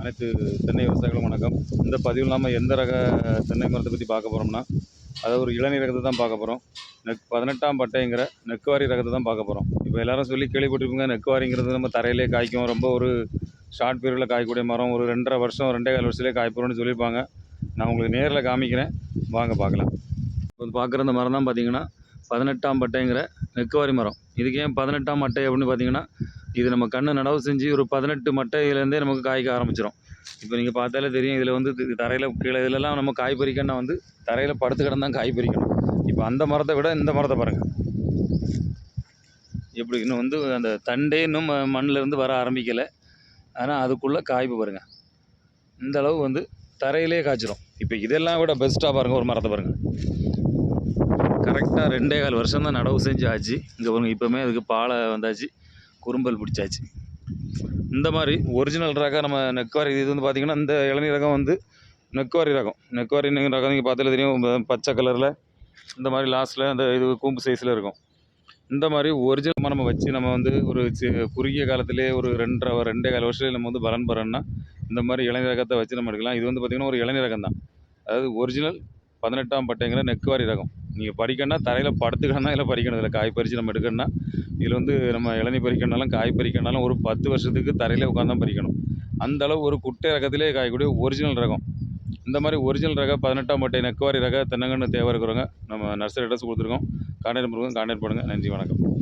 அனைத்து தென்னை விவசாயிகளும் வணக்கம். இந்த பதிவில் இல்லாமல் எந்த ரக தென்னை மரத்தை பற்றி பார்க்க போகிறோம்னா அதாவது ஒரு இளநீர் ரகத்தை தான் பார்க்க போகிறோம் நெக் பதினெட்டாம் பட்டைங்கிற நெக்குவாரி ரகத்தை தான் பார்க்க போகிறோம் இப்போ எல்லாரும் சொல்லி கேள்விப்பட்டிருப்பீங்க நெக்குவாரிங்கிறது நம்ம தரையிலே காய்க்கும். ரொம்ப ஒரு ஷார்ட் பீரியடில் காய்க்கக்கூடிய மரம். ஒரு ரெண்டரை வருஷம் ரெண்டே கால் வருஷத்துலேயே காய்ப்போம்னு சொல்லியிருப்பாங்க. நான் உங்களுக்கு நேரில் காமிக்கிறேன். வாங்க பார்க்கலாம். இப்போ பார்க்குற இந்த மரம் தான் பார்த்தீங்கன்னா பதினெட்டாம் பட்டைங்கிற நெக்குவாரி மரம். இதுக்கு ஏன் பதினெட்டாம் பட்டை அப்படின்னு பார்த்தீங்கன்னா இது நம்ம கண்ணு நடவு செஞ்சு ஒரு பதினெட்டு மட்டையிலேருந்தே நமக்கு காய்க்க ஆரம்பிச்சிடும் இப்போ நீங்கள் பார்த்தாலே தெரியும் இதில் வந்து தரையில் கீழே இதிலெல்லாம் நம்ம காய் பறிக்கணும்னா வந்து தரையில் படுத்து கிடந்தான் காய் பறிக்கணும். இப்போ அந்த மரத்தை விட இந்த மரத்தை பாருங்கள் எப்படி இன்னும் வந்து அந்த தண்டே இன்னும் ம- வர ஆரம்பிக்கலை. ஆனால் அதுக்குள்ளே காய்ப்பு பாருங்கள் இந்த அளவு வந்து தரையிலே காய்ச்சிரும். இப்போ இதெல்லாம் விட பெஸ்ட்டாக பாருங்கள் ஒரு மரத்தை பாருங்கள் கரெக்டாக ரெண்டே கால் வருஷம் தான் நடவு செஞ்சு ஆச்சு இங்கே பாருங்கள் இப்போமே அதுக்கு பாலை வந்தாச்சு. குறும்பல் பிடிச்சாச்சு. இந்த மாதிரி ஒரிஜினல் ரகம் நம்ம நெக்வாரி இது வந்து பார்த்திங்கன்னா இந்த இளநீர் ரகம் வந்து நெக்வாரி ரகம். நெக்வாரி ரகம் நீங்கள் பார்த்துல தெரியும் பச்சை கலரில் இந்த மாதிரி லாஸ்ட்டில் அந்த இது கூம்பு சைஸில் இருக்கும். இந்த மாதிரி ஒரிஜினல் நம்ம வச்சு நம்ம வந்து ஒரு சி- குறுகிய காலத்திலே ஒரு ரெண்டரை ரெண்டே கால வருஷத்துல நம்ம வந்து பலன் பெறோம்னா இந்த மாதிரி இளநீர் ரகத்தை வச்சு நம்ம எடுக்கலாம். இது வந்து பார்த்திங்கன்னா ஒரு இளநீர் ரகம் தான் அதாவது ஒரிஜினல் பதினெட்டாம் பட்டைங்கிற நெக்குவாரி ரகம். நீங்கள் பறிக்கணும்னா தரையில் படுத்துக்கணும் இதில் பறிக்கணும். இதில் காய் பறித்து நம்ம எடுக்கணும்னா இதில் வந்து நம்ம இளநீ பறிக்கணும்னாலும் காய் பறிக்கணும்னாலும் ஒரு பத்து வருஷத்துக்கு தரையில் உட்காந்து தான் பறிக்கணும். அந்த அளவு ஒரு குட்டை ரகத்திலே காய்க்கூடிய ஒரிஜினல் ரகம். இந்த மாதிரி ஒரிஜினல் ரக பதினெட்டாம் பட்டை நெக்குவாரி ரக தென்னங்கன்று தேவை இருக்கிறவங்க நம்ம நர்சரி அட்ரஸ் கொடுத்துருக்கோம். கான்டாக்ட் பண்ணுங்க கான்டாக்ட் பண்ணுங்கள் நன்றி வணக்கம்.